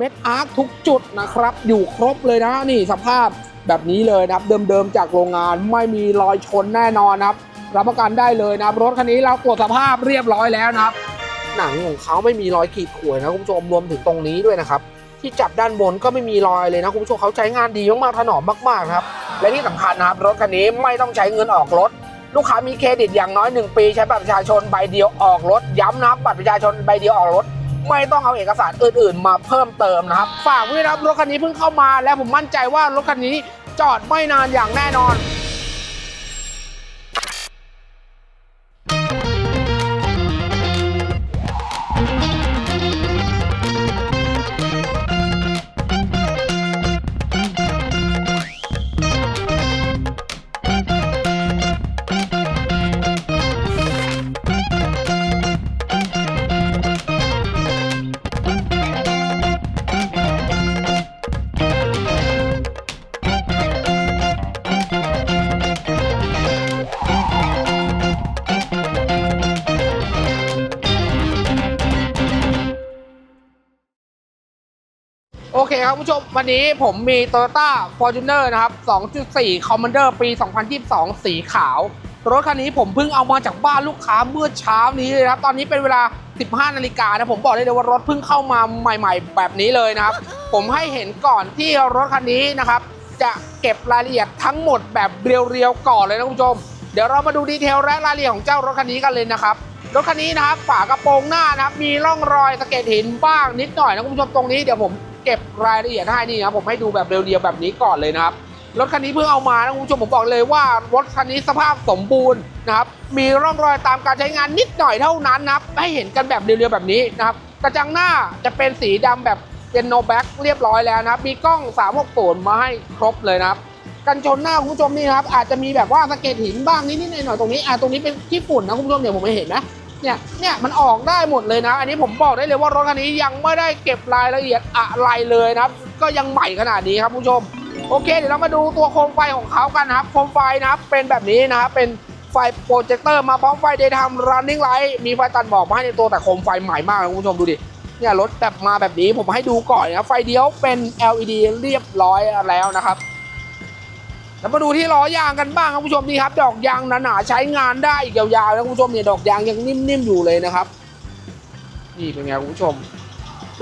เม็ดอาร์คทุกจุดนะครับ อยู่ครบเลยนะนี่สภาพแบบนี้เลยนะครับ เดิมๆจากโรงงานไม่มีรอยชนแน่นอนนะครับ รับประกันได้เลยนะครับ รถคันนี้เราตรวจสภาพเรียบร้อยแล้วนะครับ หนังของเขาไม่มีรอยขีดข่วนนะคุณผู้ชมรวมถึงตรงนี้ด้วยนะครับ ที่จับด้านบนก็ไม่มีรอยเลยนะคุณผู้ชมเขาใช้งานดีมากๆถนอมมากๆนะครับ และที่สำคัญนะครับ รถคันนี้ไม่ต้องใช้เงินออกรถลูกค้ามีเครดิตอย่างน้อย 1 ปีใช้บัตรประชาชนใบเดียวออกรถ ย้ำนะบัตรประชาชนใบเดียวออกรถ ไม่ต้องเอาเอกสารอื่นๆ มาเพิ่มเติมนะครับ ฝากไว้ด้วยนะครับรถคันนี้เพิ่งเข้ามาและผมมั่นใจว่ารถคันนี้จอดไม่นานอย่างแน่นอน โอเคครับคุณผู้ชม วันนี้ผมมี Toyota Fortuner นะครับ 2.4 Commander ปี 2022 สีขาว รถคันนี้ผมเพิ่งเอามาจากบ้านลูกค้าเมื่อเช้านี้เลยนะครับ ตอนนี้เป็นเวลา 15 นาฬิกานะ ผมบอกได้เลยว่ารถเพิ่งเข้ามาใหม่ๆ แบบนี้เลยนะครับ ผมให้เห็นก่อนที่รถคันนี้นะครับ จะเก็บรายละเอียดทั้งหมดแบบเรียวๆ ก่อนเลยนะคุณผู้ชม เดี๋ยวเรามาดูดีเทลและรายละเอียดของเจ้ารถคันนี้กันเลยนะครับรถคันนี้นะครับฝากระโปรงหน้านะครับมีร่องรอยสะเก็ดหินบ้างนิดหน่อยนะคุณผู้ชมตรงนี้เดี๋ยวผม เก็บรายละเอียดให้นี่ครับผมให้ดูแบบเรียวๆแบบนี้ก่อนเลยนะครับรถคันนี้เพิ่งเอามานะคุณผู้ชมผมบอกเลยว่ารถคันนี้สภาพสมบูรณ์นะครับมีร่องรอยตามการใช้งานนิดหน่อยเท่านั้นนะครับให้เห็นกันแบบเรียวๆแบบนี้นะครับกระจังหน้าจะเป็นสีดำแบบเป็นโนแบ็กเรียบร้อยแล้วนะครับมีกล้อง 360 มาให้ครบเลยนะครับกันชนหน้าคุณผู้ชมนี่ครับอาจจะมีแบบว่าสะเก็ดหินบ้างนิดๆหน่อยๆตรงนี้อะตรงนี้เป็นขี้ฝุ่นนะคุณผู้ชมเดี๋ยวผมไม่เห็นนะ เนี่ยเนี่ยมันออกได้หมดเลยนะ อันนี้ผมบอกได้เลยว่ารถคันนี้ยังไม่ได้เก็บรายละเอียดอะไรเลยนะครับ ก็ยังใหม่ขนาดนี้ครับคุณผู้ชม โอเค เดี๋ยวเรามาดูตัวโคมไฟของเขากันนะครับ โคมไฟนะครับ เป็นแบบนี้นะครับ เป็นไฟโปรเจคเตอร์มาพร้อมไฟ daytime running light มีไฟตัดหมอกมาให้ในตัวแต่โคมไฟใหม่มากนะคุณผู้ชมดูดิเนี่ยรถแบบมาแบบนี้ผมให้ดูก่อนนะไฟเดียวเป็น LED เรียบร้อยแล้วนะครับ แล้วมาดูที่ล้อยางกันบ้างครับผู้ชมนี่ครับ ดอกยางหนาๆใช้งานได้อีกยาวๆนะคุณผู้ชมเนี่ยดอกยางยังนิ่มๆอยู่เลยนะครับ นี่เป็นไงคุณผู้ชม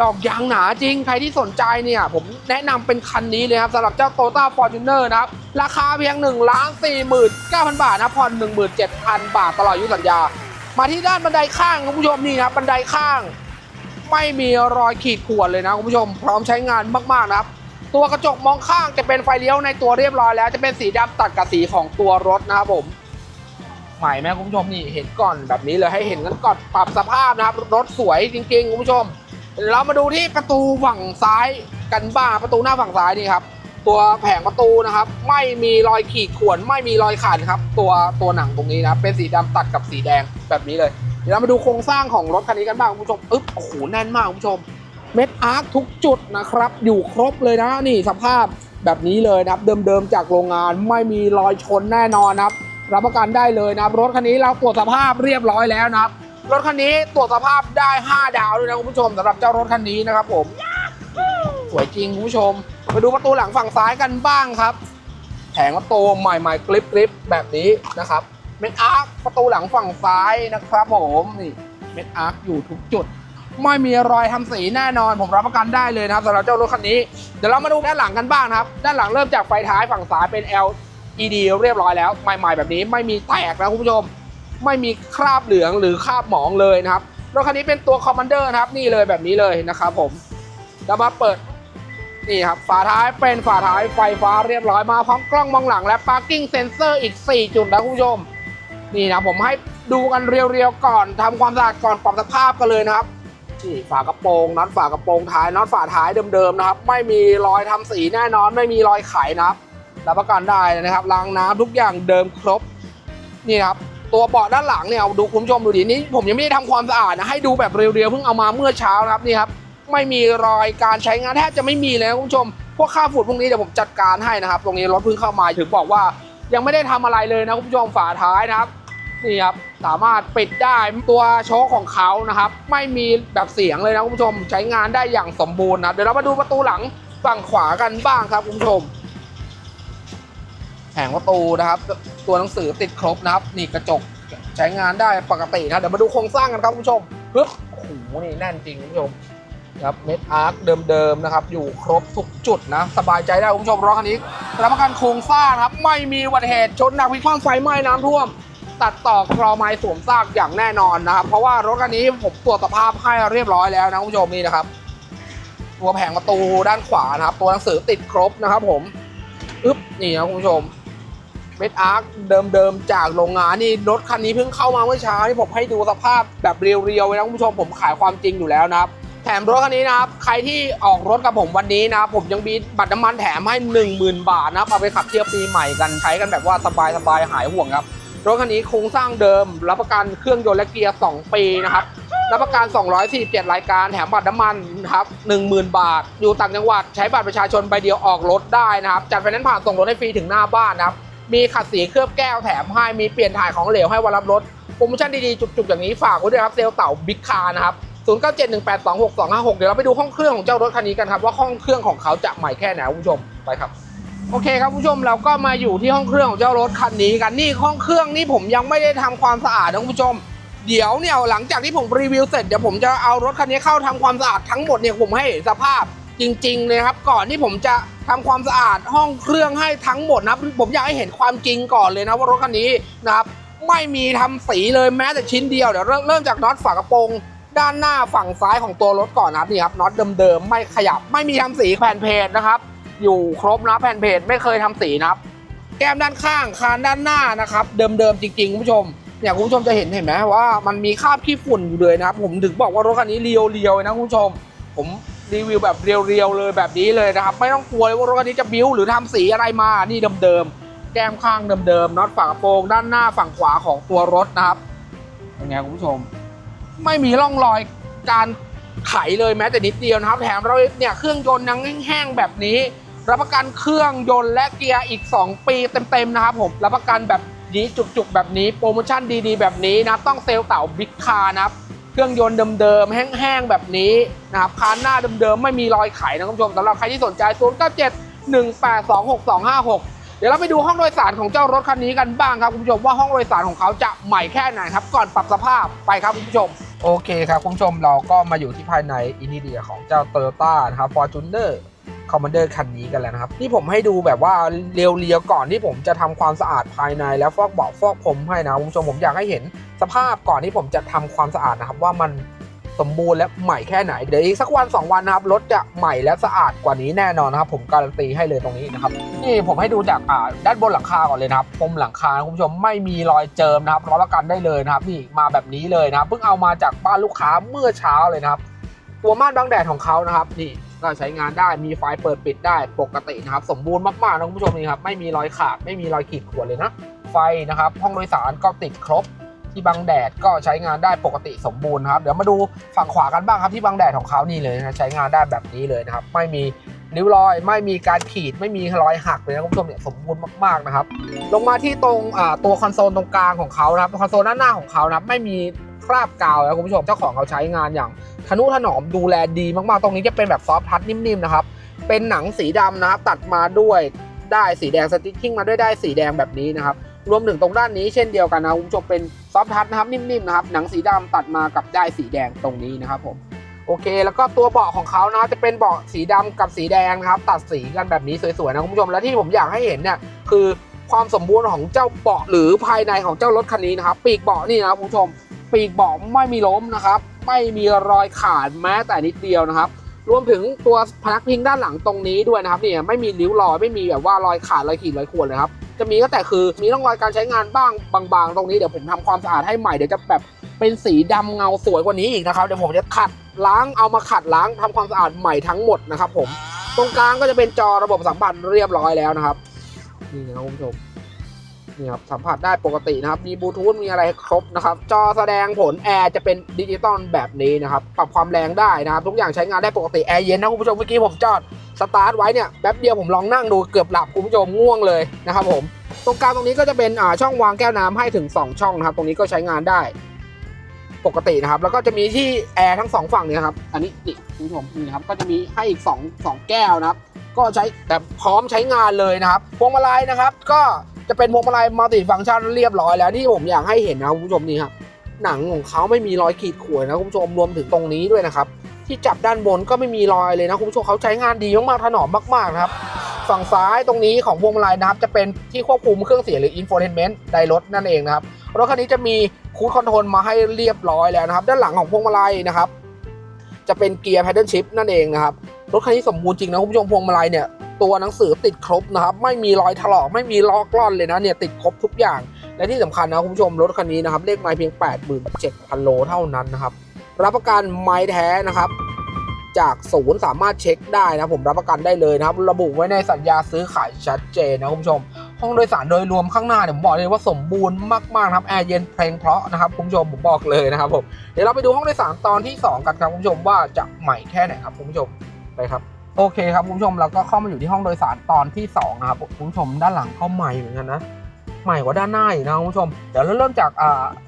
ดอกยางหนาจริงใครที่สนใจเนี่ยผมแนะนำเป็นคันนี้เลยครับสำหรับเจ้า Toyota Fortuner นะครับ ราคาเพียง1นึ่งล้านสี่หมื่นเก้าพันบาทนะผ่อน17,000บาทตลอดอายุสัญญา มาที่ด้านบันไดข้างคุณผู้ชมนี่นะครับบันไดข้าง ไม่มีรอยขีดข่วนเลยนะคุณผู้ชม พร้อมใช้งานมากๆนะครับ ตัวกระจกมองข้างจะเป็นไฟเลี้ยวในตัวเรียบร้อยแล้วจะเป็นสีดำตัดกับสีของตัวรถนะครับผมใหม่ไหมคุณผู้ชมนี่เห็นก่อนแบบนี้เลยให้เห็นกันก่อนปรับสภาพนะครับ รถสวยจริงๆคุณผู้ชม เรามาดูที่ประตูฝั่งซ้ายกันบ้างประตูหน้าฝั่งซ้ายนี่ครับตัวแผงประตูนะครับ ไม่มีรอยขีดข่วนไม่มีรอยขาดครับ ตัวตัวหนังตรงนี้นะเป็นสีดำตัดกับสีแดงแบบนี้เลยเดี๋ยวเรามาดูโครงสร้างของรถคันนี้กันบ้างคุณผู้ชมอึ๊บโอ้โหแน่นมากคุณผู้ชม เม็ดอาร์คทุกจุดนะครับ อยู่ครบเลยนะนี่สภาพแบบนี้เลยนะครับ เดิมๆจากโรงงานไม่มีรอยชนแน่นอนนะครับ รับประกันได้เลยนะครับ รถคันนี้เราตรวจสภาพเรียบร้อยแล้วนะครับ รถคันนี้ตรวจสภาพได้ 5 ดาวด้วยนะคุณผู้ชมสำหรับเจ้ารถคันนี้นะครับผมสวยจริงคุณผู้ชมมาดูประตูหลังฝั่งซ้ายกันบ้างครับ แผงประตูใหม่ๆกริบกริบแบบนี้นะครับเม็ดอาร์คประตูหลังฝั่งซ้ายนะครับผมนี่เม็ดอาร์คอยู่ทุกจุด ไม่มีรอยทำสีแน่นอน ผมรับประกันได้เลยนะครับสำหรับเจ้ารถคันนี้ เดี๋ยวเรามาดูด้านหลังกันบ้างนะครับ ด้านหลังเริ่มจากไฟท้ายฝั่งซ้ายเป็น LED เรียบร้อยแล้วใหม่ๆแบบนี้ไม่มีแตกนะคุณผู้ชม ไม่มีคราบเหลืองหรือคราบหมองเลยนะครับรถคันนี้เป็นตัวคอมมานเดอร์นะครับนี่เลยแบบนี้เลยนะครับผมแล้วมาเปิดนี่ครับฝาท้ายเป็นฝาท้ายไฟฟ้าเรียบร้อยมาพร้อมกล้องมองหลังและ parking sensor อีก 4 จุดนะคุณผู้ชม นี่นะผมให้ดูกันเรียวๆก่อนทำความสะอาดก่อนปรับสภาพกันเลยนะครับ นี่ฝากระโปรงน็อตฝากระโปรงท้ายน็อตฝาท้ายเดิมๆนะครับ ไม่มีรอยทำสีแน่นอน ไม่มีรอยไขนะครับรับประกันได้นะครับล้างน้ำทุกอย่างเดิมครบนี่ครับตัวเบาะด้านหลังเนี่ยเอาดูคุณผู้ชมดูดินี่ผมยังไม่ได้ทำความสะอาดนะให้ดูแบบเรียวๆเพิ่งเอามาเมื่อเช้านะครับนี่ครับไม่มีรอยการใช้งานแทบจะไม่มีเลยคุณผู้ชม พวกค่าฝุ่นพวกนี้เดี๋ยวผมจัดการให้นะครับ ตรงนี้รถเพิ่งเข้ามาถึงบอกว่ายังไม่ได้ทำอะไรเลยนะคุณผู้ชมฝาท้ายนะครับ นี่ครับสามารถปิดได้ตัวโชคของเขานะครับ ไม่มีแบบเสียงเลยนะคุณผู้ชมใช้งานได้อย่างสมบูรณ์นะเดี๋ยวเรามาดูประตูหลังฝั่งขวากันบ้างครับคุณผู้ชมแผงประตูนะครับ ตัวหนังสือติดครบนะครับ นี่กระจกใช้งานได้ปกตินะเดี๋ยวมาดูโครงสร้างกันครับคุณผู้ชมปึ๊บโอ้โหนี่แน่นจริงคุณผู้ชมครับเม็ดอาร์คเดิมๆนะครับ อยู่ครบทุกจุดนะ สบายใจได้คุณผู้ชมรถคันนี้รับประกันโครงสร้างครับ ไม่มีอุบัตเหตุชนหนักพิกคว่ำไฟไหม้น้ำท่วม ตัดต่อกรอไม้สวมซากอย่างแน่นอนนะครับ เพราะว่ารถคันนี้ผมตรวจสภาพให้เรียบร้อยแล้วนะคุณผู้ชมนี่นะครับ ตัวแผงประตูด้านขวานะครับ ตัวหนังสือติดครบนะครับ ผมอึ๊บนี่นะคุณผู้ชมเม็ดอาร์คเดิมๆจากโรงงานนี่รถคันนี้เพิ่งเข้ามาเมื่อเช้านี่ผมให้ดูสภาพแบบเรียวๆนะคุณผู้ชมผมขายความจริงอยู่แล้วนะครับแถมรถคันนี้นะครับใครที่ออกรถกับผมวันนี้นะผมยังมีบัตรน้ำมันแถมให้ 10,000 บาทนะเอาไปขับเที่ยวปีใหม่กันใช้กันแบบว่าสบายๆหายห่วงครับ รถคันนี้โครงสร้างเดิม รับประกันเครื่องยนต์และเกียร์ 2 ปีนะครับ รับประกัน 247 รายการ แถมบัตรน้ำมันนะครับ 10,000 บาท อยู่ต่างจังหวัดใช้บัตรประชาชนใบเดียวออกรถได้นะครับ จัดไฟแนนซ์ผ่านส่งรถให้ฟรีถึงหน้าบ้านนะครับ มีขัดสีเคลือบแก้วแถมให้ มีเปลี่ยนถ่ายของเหลวให้วันรับรถ โปรโมชั่นดีๆ จุกๆ อย่างนี้ฝากไว้ด้วยครับ เซลเต่าบิ๊กคาร์นะครับ0971826256 เดี๋ยวเราไปดูห้องเครื่องของเจ้ารถคันนี้กันครับว่าห้องเครื่องของเขาจะใหม่แค่ไหนคุณผู้ชม ไปครับ โอเคครับผู้ชมเราก็มาอยู่ที่ห้องเครื่องของเจ้ารถคันนี้กันนี่ห้องเครื่องนี่ผมยังไม่ได้ทำความสะอาดนะผู้ชม เดี๋ยวเนี่ยหลังจากที่ผมรีวิวเสร็จเดี๋ยวผมจะเอารถคันนี้เข้าทำความสะอาดทั้งหมดเนี่ยผมให้สภาพจริงๆเลยครับ ก่อนที่ผมจะทำความสะอาดห้องเครื่องให้ทั้งหมดนะผมอยากให้เห็นความจริงก่อนเลยนะว่ารถคันนี้นะครับไม่มีทำสีเลยแม้แต่ชิ้นเดียวเดี๋ยวเริ่มเริ่มจากน็อตฝากระโปรงด้านหน้าฝั่งซ้ายของตัวรถก่อนนะครับนี่ครับน็อตเดิมๆไม่ขยับไม่มีทำสีแผ่นเพจนะครับ อยู่ครบนะแผ่นเพจไม่เคยทำสีนะครับ แก้มด้านข้างคานด้านหน้านะครับ เดิมๆจริงๆคุณผู้ชมเนี่ยคุณผู้ชมจะเห็นเห็นไหมว่ามันมีคราบขี้ฝุ่นอยู่เลยนะครับ ผมถึงบอกว่ารถคันนี้เรียวๆนะคุณผู้ชม ผมรีวิวแบบเรียวๆเลยแบบนี้เลยนะครับ ไม่ต้องกลัวเลยว่ารถคันนี้จะบิ้วหรือทำสีอะไรมานี่เดิมๆแก้มข้างเดิมๆน็อตฝากระโปรงด้านหน้าฝั่งขวาของตัวรถนะครับเป็นไงคุณผู้ชม ไม่มีร่องรอยการไขเลยแม้แต่นิดเดียวนะครับ แถมเราเนี่ยเครื่องยนต์ยังแห้งๆแบบนี้ รับประกันเครื่องยนต์และเกียร์อีก 2 ปีเต็มๆนะครับผมรับประกันแบบนี้จุกๆ แบบนี้โปรโมชั่นดีๆ แบบนี้นะต้องเซลเต่าบิ๊กคาร์นะครับเครื่องยนต์เดิมๆแห้งๆแบบนี้นะครับคานหน้าเดิมๆไม่มีรอยไขนะคุณผู้ชมสำหรับใครที่สนใจ 0 9 7 1 8 2 6 2 5 6เดี๋ยวเราไปดูห้องโดยสารของเจ้ารถคันนี้กันบ้างครับคุณผู้ชมว่าห้องโดยสารของเขาจะใหม่แค่ไหนครับ ก่อนปรับสภาพไปครับคุณผู้ชม โอเคครับคุณผู้ชมเราก็มาอยู่ที่ภายในอินเดียของเจ้า t o y ยต้านะครับ Fortuner Commander คันนี้กันแล้วนะครับนี่ผมให้ดูแบบว่าเรียวๆก่อนที่ผมจะทำความสะอาดภายในแล้วฟอกเบาะฟอกผมให้นะคุณผู้ชมผมอยากให้เห็นสภาพก่อนที่ผมจะทำความสะอาดนะครับว่ามันสมบูรณ์และใหม่แค่ไหน เดี๋ยวอีกสักวัน 2 วันนะครับรถจะใหม่และสะอาดกว่านี้แน่นอนนะครับ ผมการันตีให้เลยตรงนี้นะครับนี่ผมให้ดูจากอ่าด้านบนหลังคาก่อนเลยนะครับพรมหลังคาคุณผู้ชมไม่มีรอยเจิมนะครับรับประกันได้เลยนะครับ นี่มาแบบนี้เลยนะครับเพิ่งเอามาจากบ้านลูกค้าเมื่อเช้าเลยนะครับ ตัวม่านบังแดดของเขานะครับนี่ ก็ใช้งานได้มีไฟเปิดปิดได้ปกตินะครับ สมบูรณ์มากๆนะคุณผู้ชมนี่ครับไม่มีรอยขาดไม่มีรอยขีดข่วนเลยนะ ไฟนะครับ ห้องโดยสารก็ติดครบที่บังแดดก็ใช้งานได้ปกติสมบูรณ์ครับ เดี๋ยวมาดูฝั่งขวากันบ้างครับที่บังแดดของเขานี่เลยนะใช้งานได้แบบนี้เลยนะครับ ไม่มีริ้วรอย ไม่มีการขีด ไม่มีรอยหักเลยนะคุณผู้ชมเนี่ยสมบูรณ์มากๆนะครับ ลงมาที่ตรงตัวคอนโซลตรงกลางของเขานะครับคอนโซลด้านหน้าของเขานะครับไม่มี คราบกาวแล้วคุณผู้ชมเจ้าของเขาใช้งานอย่างทนุถนอมดูแลดีมากๆ ตรงนี้จะเป็นแบบซอฟทัชนิ่มๆนะครับ เป็นหนังสีดำนะครับตัดมาด้วยได้สีแดงสติ๊กกิ้งมาด้วยได้สีแดงแบบนี้นะครับรวมถึงตรงด้านนี้เช่นเดียวกันนะคุณผู้ชมเป็นซอฟทัชนะครับนิ่มๆนะครับหนังสีดำตัดมากับได้สีแดงตรงนี้นะครับผมโอเค แล้วก็ตัวเบาะของเขานะจะเป็นเบาะสีดำกับสีแดงนะครับตัดสีกันแบบนี้สวยๆนะคุณผู้ชมและที่ผมอยากให้เห็นเนี่ยคือความสมบูรณ์ของเจ้าเบาะหรือภายในของเจ้ารถคันนี้นะครับปีกเบาะนี่นะคุณผู้ชม ปีกเบาะไม่มีล้มนะครับ ไม่มีรอยขาดแม้แต่นิดเดียวนะครับรวมถึงตัวพนักพิงด้านหลังตรงนี้ด้วยนะครับเนี่ยไม่มีริ้วรอยไม่มีแบบว่ารอยขาดรอยขีดรอยข่วนเลยครับจะมีก็แต่คือมีร่องรอยการใช้งานบ้างบางๆ ตรงนี้เดี๋ยวผมทำความสะอาดให้ใหม่เดี๋ยวจะแบบเป็นสีดำเงาสวยกว่านี้อีกนะครับเดี๋ยวผมจะขัดล้างเอามาขัดล้างทำความสะอาดใหม่ทั้งหมดนะครับผมตรงกลางก็จะเป็นจอระบบสัมผัสเรียบร้อยแล้วนะครับนี่นะครับคุณผู้ชม นี่ครับสัมผัสได้ปกตินะครับ มีบลูทูธมีอะไรครบนะครับ จอแสดงผลแอร์จะเป็นดิจิตอลแบบนี้นะครับ ปรับความแรงได้นะครับ ทุกอย่างใช้งานได้ปกติแอร์เย็นนะคุณผู้ชมเมื่อกี้ผมจอดสตาร์ทไว้เนี่ยแป๊บเดียวผมลองนั่งดูเกือบหลับคุณผู้ชมง่วงเลยนะครับผมตรงกลางตรงนี้ก็จะเป็นช่องวางแก้วน้ำให้ถึง 2 ช่องนะครับ ตรงนี้ก็ใช้งานได้ปกตินะครับ แล้วก็จะมีที่แอร์ทั้งสองฝั่งเนี่ยครับ อันนี้นี่คุณผู้ชมนี่นะครับก็จะมีให้อีก2 2แก้วนะครับ ก็ใช้แต่พร้อมใช้งานเลยนะครับพวงมาลัยนะครับ ก็ จะเป็นพวงมาลัยมัลติฟังก์ชันเรียบร้อยแล้วที่ผมอยากให้เห็นนะคุณผู้ชมนี่ครับหนังของเขาไม่มีรอยขีดข่วนนะคุณผู้ชมรวมถึงตรงนี้ด้วยนะครับ ที่จับด้านบนก็ไม่มีรอยเลยนะคุณผู้ชมเขาใช้งานดีมากๆถนอมมากๆนะครับฝั่งซ้ายตรงนี้ของพวงมาลัยนะครับ จะเป็นที่ควบคุมเครื่องเสียงหรือ infotainment ไดรถนั่นเองนะครับรถคันนี้จะมีคูดคอนโทรลมาให้เรียบร้อยแล้วนะครับ ด้านหลังของพวงมาลัยนะครับ จะเป็นเกียร์ paddle shift นั่นเองนะครับรถคันนี้สมบูรณ์จริงนะคุณผู้ชมพวงมาลัยเนี่ย ตัวหนังสือติดครบนะครับ ไม่มีรอยถลอกไม่มีลอกล่อนเลยนะเนี่ยติดครบทุกอย่าง และที่สำคัญนะคุณผู้ชมรถคันนี้นะครับเลขไม้เพียง 87,000 โลเท่านั้นนะครับรับประกันไม้แท้นะครับจากศูนย์สามารถเช็คได้นะผมรับประกันได้เลยนะครับ ระบุไว้ในสัญญาซื้อขายชัดเจนนะคุณผู้ชม ห้องโดยสารโดยรวมข้างหน้าเนี่ยผมบอกเลยว่าสมบูรณ์มากๆนะครับแอร์เย็นเพลงเพราะนะครับคุณผู้ชมผมบอกเลยนะครับผมเดี๋ยวเราไปดูห้องโดยสารตอนที่ 2 กันครับคุณผู้ชมว่าจะใหม่แค่ไหนครับคุณผู้ชมไปครับ โอเคครับคุณผู้ชมเราก็เข้ามาอยู่ที่ห้องโดยสารตอนที่สองนะครับคุณผู้ชมด้านหลังเข้าใหม่เหมือนกันนะใหม่กว่าด้านหน้าอีกนะคุณผู้ชมเดี๋ยวเราเริ่มจาก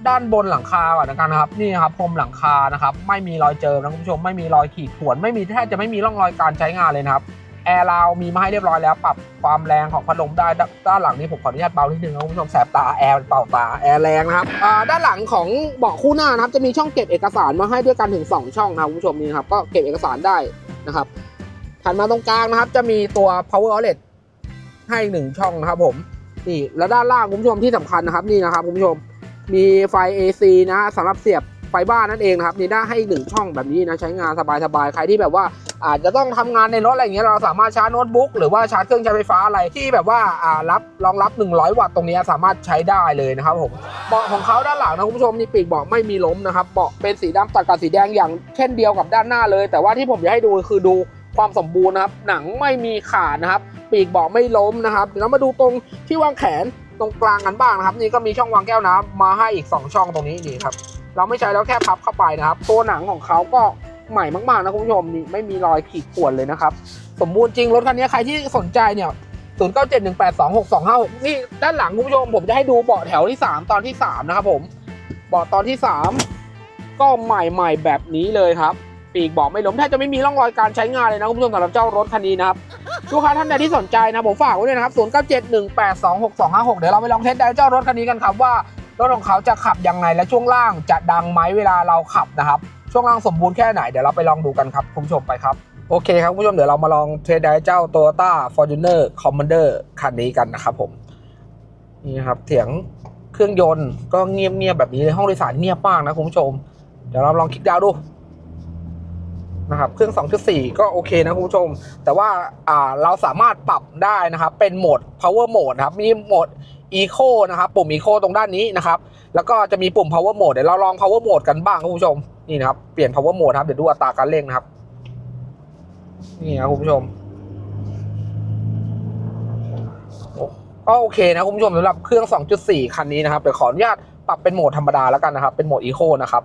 ด้านบนหลังคาก่อนนะครับนะครับ นี่ครับพรมหลังคานะครับ ไม่มีรอยเจิมนะคุณผู้ชมไม่มีรอยขีดข่วนไม่มีแทบจะไม่มีร่องรอยการใช้งานเลยนะครับแอร์ราวมีมาให้เรียบร้อยแล้ว ปรับความแรงของพัดลมได้ด้านหลังนี้ผมขออนุญาตเบานิดนึงนะคุณผู้ชมแสบตาแอร์เป่าตาแอร์แรงนะครับด้านหลังของเบาะคู่หน้านะครับจะมีช่องเก็บเอกสารมาให้ด้วยกันถึง 2 ช่องนะคุณผู้ชมนี่ครับก็เก็บเอกสารได้นะครับ ถัดมาตรงกลางนะครับ จะมีตัว power outlet ให้หนึ่งช่องนะครับผมนี่แล้วด้านล่างคุณผู้ชมที่สำคัญนะครับนี่นะครับคุณผู้ชมมีไฟ AC นะสำหรับเสียบไฟบ้านนั่นเองนะครับนี่ได้ให้หนึ่งช่องแบบนี้นะใช้งานสบายๆใครที่แบบว่าอาจจะต้องทำงานในรถอะไรอย่างเงี้ยเราสามารถชาร์จโน้ตบุ๊กหรือว่าชาร์จเครื่องใช้ไฟฟ้าอะไรที่แบบว่าอ่ารับรองรับ 100 วัตต์ตรงนี้สามารถใช้ได้เลยนะครับผมเบาะของเขาด้านหลังนะคุณผู้ชมนี่ปีกเบาะไม่มีล้มนะครับเบาะเป็นสีดำตัดกับสีแดงอย่างเช่นเดียวกับด้านหน้าเลย แต่ว่าที่ผมอยากให้ดูคือดู ความสมบูรณ์นะครับ หนังไม่มีขาดนะครับ ปีกเบาะไม่ล้มนะครับเดี๋ยวเรามาดูตรงที่วางแขนตรงกลางกันบ้างนะครับ นี่ก็มีช่องวางแก้วน้ำมาให้อีก 2 ช่องตรงนี้นี่ครับ เราไม่ใช้แล้วแค่พับเข้าไปนะครับ ตัวหนังของเขาก็ใหม่มากๆนะคุณผู้ชมนี่ไม่มีรอยขีดข่วนเลยนะครับ สมบูรณ์จริงรถคันนี้ใครที่สนใจเนี่ย0 9 7 1 8 2 6 2 5 6 นี่ด้านหลังคุณผู้ชมผมจะให้ดูเบาะแถวที่ 3 ตอนที่ 3 นะครับผมเบาะตอนที่ 3 ก็ใหม่ๆแบบนี้เลยครับ ปีกบาะไม่ล้มแทบจะไม่มีร่องรอยการใช้งานเลยนะคุณผู้ชมสำหรับเจ้ารถคันนี้นะครับลูกค้าท่านใดที่สนใจนะผมฝากไว้ด้วยนะครับ 0 9 7 1 8 2 6 2 5 6 เดี๋ยวเราไปลองเทสไดร์เจ้ารถคันนี้กันครับว่ารถของเขาจะขับยังไงและช่วงล่างจะดังไหมเวลาเราขับนะครับ ช่วงล่างสมบูรณ์แค่ไหนเดี๋ยวเราไปลองดูกันครับคุณผู้ชมไปครับโอเคครับคุณผู้ชมเดี๋ยวเรามาลองเทสไดร์เจ้า Toyota Fortuner Commander คันนี้กันนะครับผมนี่ครับเสียงเครื่องยนต์ก็เงียบๆแบบนี้เลยห้องโดยสารเงียบมากนะคุณผู้ชม เดี๋ยวเราลองคลิกดาวดู นะครับเครื่อง 2.4 ก็โอเคนะคุณผู้ชม แต่ว่าเราสามารถปรับได้นะครับเป็นโหมด power mode นะครับมีโหมด eco นะครับปุ่ม eco ตรงด้านนี้นะครับแล้วก็จะมีปุ่ม power mode เดี๋ยวเราลอง power mode กันบ้างคุณผู้ชมนี่นะครับเปลี่ยน power mode ครับเดี๋ยวดูอัตราการเร่งนะครับนี่ครับคุณผู้ชมก็โอเคนะคุณผู้ชมสำหรับเครื่อง 2.4 คันนี้นะครับเดี๋ยวขออนุญาตปรับเป็นโหมดธรรมดาแล้วกันนะครับเป็นโหมด eco นะครับ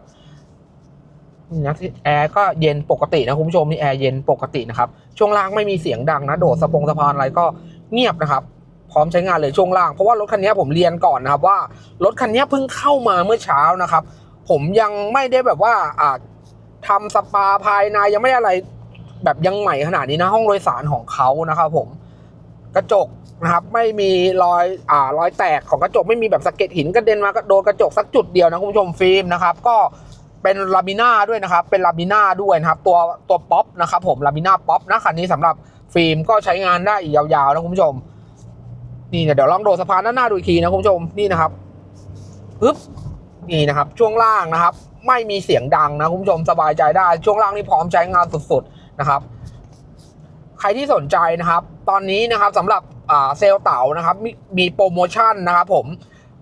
นะแอร์ก็เย็นปกตินะคุณผู้ชมนี่แอร์เย็นปกตินะครับช่วงล่างไม่มีเสียงดังนะโดดสะพงสะพานอะไรก็เงียบนะครับพร้อมใช้งานเลยช่วงล่างเพราะว่ารถคันนี้ผมเรียนก่อนนะครับว่ารถคันนี้เพิ่งเข้ามาเมื่อเช้านะครับ ผมยังไม่ได้แบบว่าอ่าทำสปาภายในยังไม่ได้อะไรแบบยังใหม่ขนาดนี้นะห้องโดยสารของเขานะครับ ผมกระจกนะครับไม่มีรอยอ่ารอยแตกของกระจกไม่มีแบบสะเก็ดหินกระเด็นมาโดนกระจกสักจุดเดียวนะคุณผู้ชมฟิล์มนะครับ ก็ เป็นลามิน่าด้วยนะครับ เป็นลามิน่าด้วยนะครับ ตัวตัวป๊อปนะครับผมลามิน่าป๊อปนะคันนี้สำหรับฟิล์มก็ใช้งานได้อีกยาวๆนะคุณผู้ชม นี่เนี่ยเดี๋ยวลองโดดสะพานด้านหน้าดูอีกทีนะคุณผู้ชมนี่นะครับปึ๊บนี่นะครับ ช่วงล่างนะครับ ไม่มีเสียงดังนะคุณผู้ชมสบายใจได้ช่วงล่างนี่พร้อมใช้งานสุดๆนะครับ ใครที่สนใจนะครับ ตอนนี้นะครับสำหรับเซลเต๋านะครับมมีโปรโมชั่นนะครับ ผม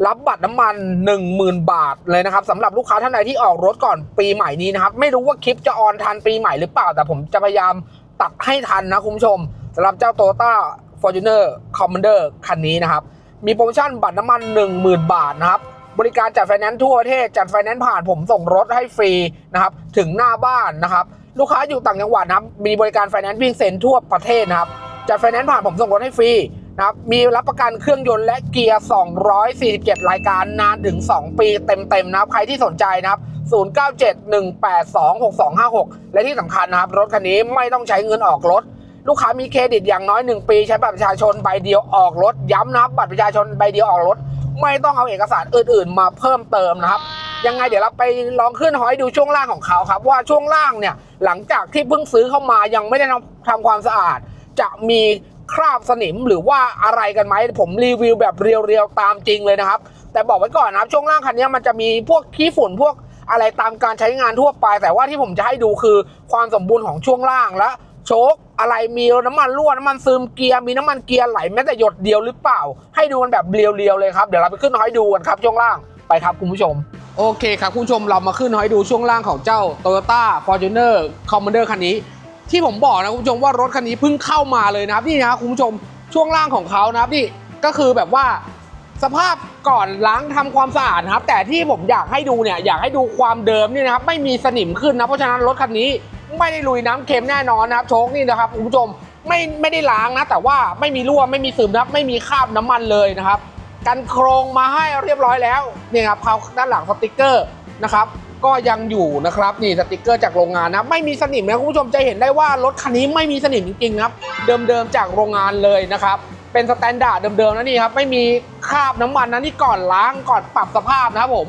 รับบัตรน้ำมัน 10,000 บาทเลยนะครับสำหรับลูกค้าท่านใดที่ออกรถก่อนปีใหม่นี้นะครับ ไม่รู้ว่าคลิปจะออนทันปีใหม่หรือเปล่า แต่ผมจะพยายามตัดให้ทันนะคุณผู้ชมสำหรับเจ้า Toyota Fortuner Commander คันนี้นะครับ มีโปรโมชั่นบัตรน้ำมัน 10,000 บาทนะครับ บริการจัดไฟแนนซ์ทั่วประเทศ จัดไฟแนนซ์ผ่านผมส่งรถให้ฟรีนะครับ ถึงหน้าบ้านนะครับ ลูกค้าอยู่ต่างจังหวัดนะครับ มีบริการไฟแนนซ์วิ่งเซ็นทั่วประเทศนะครับ จัดไฟแนนซ์ผ่านผมส่งรถให้ฟรี นะครับมีรับประกันเครื่องยนต์และเกียร์ 247 รายการนานถึง 2 ปีเต็มๆนะครับ ใครที่สนใจนะครับ 0971826256 และที่สำคัญนะครับ รถคันนี้ไม่ต้องใช้เงินออกรถ ลูกค้ามีเครดิตอย่างน้อย 1 ปีใช้บัตรประชาชนใบเดียวออกรถ ย้ำนะครับบัตรประชาชนใบเดียวออกรถ ไม่ต้องเอาเอกสารอื่นๆ มาเพิ่มเติมนะครับยังไงเดี๋ยวเราไปลองขึ้นหอยดูช่วงล่างของเขาครับ ว่าช่วงล่างเนี่ยหลังจากที่เพิ่งซื้อเข้ามายังไม่ได้ทำทำความสะอาด จะมี คราบสนิมหรือว่าอะไรกันไหมผมรีวิวแบบเรียวๆตามจริงเลยนะครับ แต่บอกไว้ก่อนนะครับช่วงล่างคันนี้มันจะมีพวกขี้ฝุ่นพวกอะไรตามการใช้งานทั่วไป แต่ว่าที่ผมจะให้ดูคือความสมบูรณ์ของช่วงล่างและโชคอะไรมีน้ำมันรั่วน้ำมันซึมเกียร์มีน้ำมันเกียร์ไหลแม้แต่หยดเดียวหรือเปล่า ให้ดูกันแบบเรียวๆเลยครับเดี๋ยวเราไปขึ้นห้อยดูกันครับช่วงล่างไปครับคุณผู้ชมโอเคครับคุณผู้ชมเรามาขึ้นห้อยดูช่วงล่างของเจ้า Toyota Fortuner Commander คันนี้ ที่ผมบอกนะคุณผู้ชมว่ารถคันนี้เพิ่งเข้ามาเลยนะครับนี่นะครับคุณผู้ชมช่วงล่างของเขานะครับนี่ก็คือแบบว่าสภาพก่อนล้างทำความสะอาดครับ แต่ที่ผมอยากให้ดูเนี่ยอยากให้ดูความเดิมนี่นะครับไม่มีสนิมขึ้นนะเพราะฉะนั้นรถคันนี้ไม่ได้ลุยน้ำเค็มแน่นอนนะครับโชคนี่นะครับคุณผู้ชมไม่ไม่ได้ล้างนะ แต่ว่าไม่มีรั่วไม่มีซึมนะครับไม่มีคราบน้ำมันเลยนะครับ กันโครงมาให้เรียบร้อยแล้วนี่ครับเขาด้านหลังสติกเกอร์นะครับ ก็ยังอยู่นะครับนี่สติกเกอร์จากโรงงานนะไม่มีสนิมนะคุณผู้ชมจะเห็นได้ว่ารถคันนี้ไม่มีสนิมจริงๆครับเดิมๆจากโรงงานเลยนะครับเป็นสแตนดาร์ดเดิมๆนะนี่ครับไม่มีคราบน้ำมันนะนี่ก่อนล้างก่อนปรับสภาพนะครับผม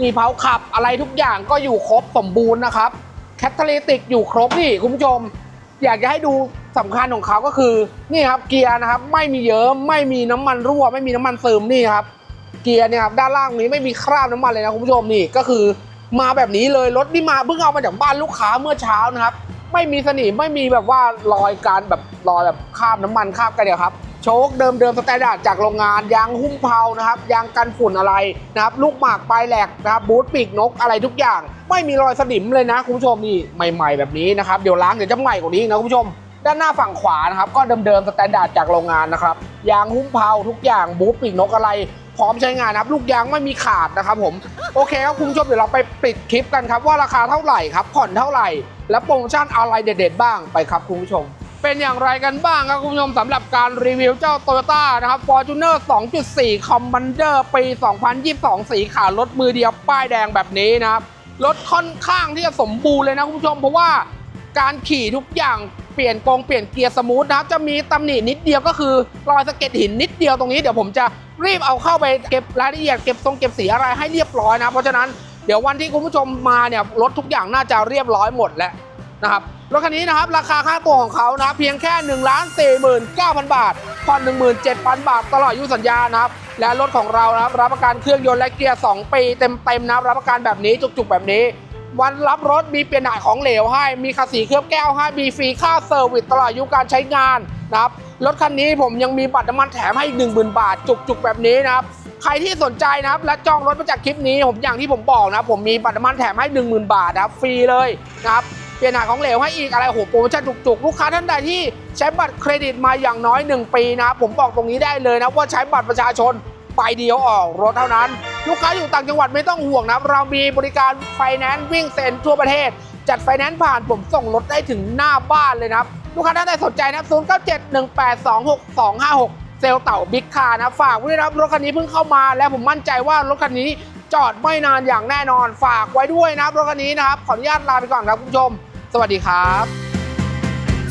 นี่เผาขับอะไรทุกอย่างก็อยู่ครบสมบูรณ์นะครับแคตตาลิติกอยู่ครบนี่คุณผู้ชม อยากจะให้ดูสำคัญของเขาก็คือนี่ครับเกียร์นะครับไม่มีเยิ้มไม่มีน้ำมันรั่ว ไม่มีน้ำมันซึมนี่ครับเกียร์เนี่ยครับด้านล่างนี้ไม่มีคราบน้ำมันเลยนะคุณผู้ชมนี่ก็คือ มาแบบนี้เลยรถนี่มาเพิ่งเอามาจากบ้านลูกค้าเมื่อเช้านะครับ ไม่มีสนิมไม่มีแบบว่ารอยการแบบรอยแบบคาบน้ำมันคาบกันเดียวครับโชคเดิมเดิมสแตนดาร์ดจากโรงงานยางหุ้มเพลานะครับยางกันฝุ่นอะไรนะครับลูกหมากปลายแหลกนะครับบูทปีกนกอะไรทุกอย่าง ไม่มีรอยสนิมเลยนะคุณผู้ชมนี่ใหม่ ๆ แบบนี้นะครับเดี๋ยวล้างเดี๋ยวจะใหม่กว่านี้นะคุณผู้ชมด้านหน้าฝั่งขวานะครับก็เดิมๆสแตนดาร์ดจากโรงงานนะครับยางหุ้มเพลาทุกอย่างบูทปีกนกอะไรพร้อมใช้งานนะครับ ลูกยางไม่มีขาดนะครับผม โอเคครับคุณผู้ชมเดี๋ยวเราไปปิดคลิปกันครับ ว่าราคาเท่าไหร่ครับ ผ่อนเท่าไหร่ และโปรโมชั่นอะไรเด็ด ๆ บ้างไปครับคุณผู้ชม เป็นอย่างไรกันบ้างครับคุณผู้ชมสำหรับการรีวิวเจ้า Toyota นะครับ Fortuner 2.4 Commander ปี 2022 สีขาวรถมือเดียวป้ายแดงแบบนี้นะครับรถค่อนข้างที่จะสมบูรณ์เลยนะคุณผู้ชมเพราะว่าการขี่ทุกอย่าง เปลี่ยนกงเปลี่ยนเกียร์สมูทนะครับจะมีตำหนินิดเดียวก็คือรอยสะเก็ดหินนิดเดียวตรงนี้เดี๋ยวผมจะรีบเอาเข้าไปเก็บรายละเอียดเก็บทรงเก็บสีอะไรให้เรียบร้อยนะเพราะฉะนั้นเดี๋ยววันที่คุณผู้ชมมาเนี่ยรถทุกอย่างน่าจะเรียบร้อยหมดแล้วนะครับรถคันนี้นะครับราคาค่าตัวของเขานะเพียงแค่1นึ่งล้านสี่หมื่นเก้าพันบาทผ่อนหนึ่งหมื่นเจ็ดพันบาทตลอดอายุสัญญานะครับและรถของเรานะครับรับประกันเครื่องยนต์และเกียร์สองปีเต็มๆนะครับรับประกันแบบนี้จุกๆแบบนี้ วันรับรถมีเปลี่ยนถ่ายของเหลวให้ มีคัสสีเคลือบแก้วให้มีฟรีค่าเซอร์วิสตลอดอายุการใช้งานนะครับ รถคันนี้ผมยังมีบัตรน้ำมันแถมให้อีก1 0,000 บาท จุกๆ แบบนี้นะครับ ใครที่สนใจนะครับ และจองรถมาจากคลิปนี้ ผมอย่างที่ผมบอกนะ ผมมีบัตรน้ำมันแถมให้ 10,000 บาทนะครับ ฟรีเลยนะครับเปลี่ยนถ่ายของเหลวให้อีกอะไรโหโปรโมชั่นจุกๆ ลูกค้าท่านใดที่ใช้บัตรเครดิตมาอย่างน้อย 1 ปีนะครับผมบอกตรงนี้ได้เลยนะว่าใช้บัตรประชาชนไปเดียวออกรถเท่านั้น ลูกค้าอยู่ต่างจังหวัดไม่ต้องห่วงนะครับเรามีบริการไฟแนนซ์วิ่งเซ็นทั่วประเทศ จัดไฟแนนซ์ผ่านผมส่งรถได้ถึงหน้าบ้านเลยนะครับ ลูกค้าท่านใดสนใจนะครับ 0 9 7 1 8 2 6 2 5 6 เซลเต่าบิ๊กคาร์นะ ฝากไว้ด้วยนะครับรถคันนี้เพิ่งเข้ามา และผมมั่นใจว่ารถคันนี้จอดไม่นานอย่างแน่นอน ฝากไว้ด้วยนะครับรถคันนี้นะครับ ขออนุญาตลาไปก่อนครับคุณผู้ชม สวัสดีครับ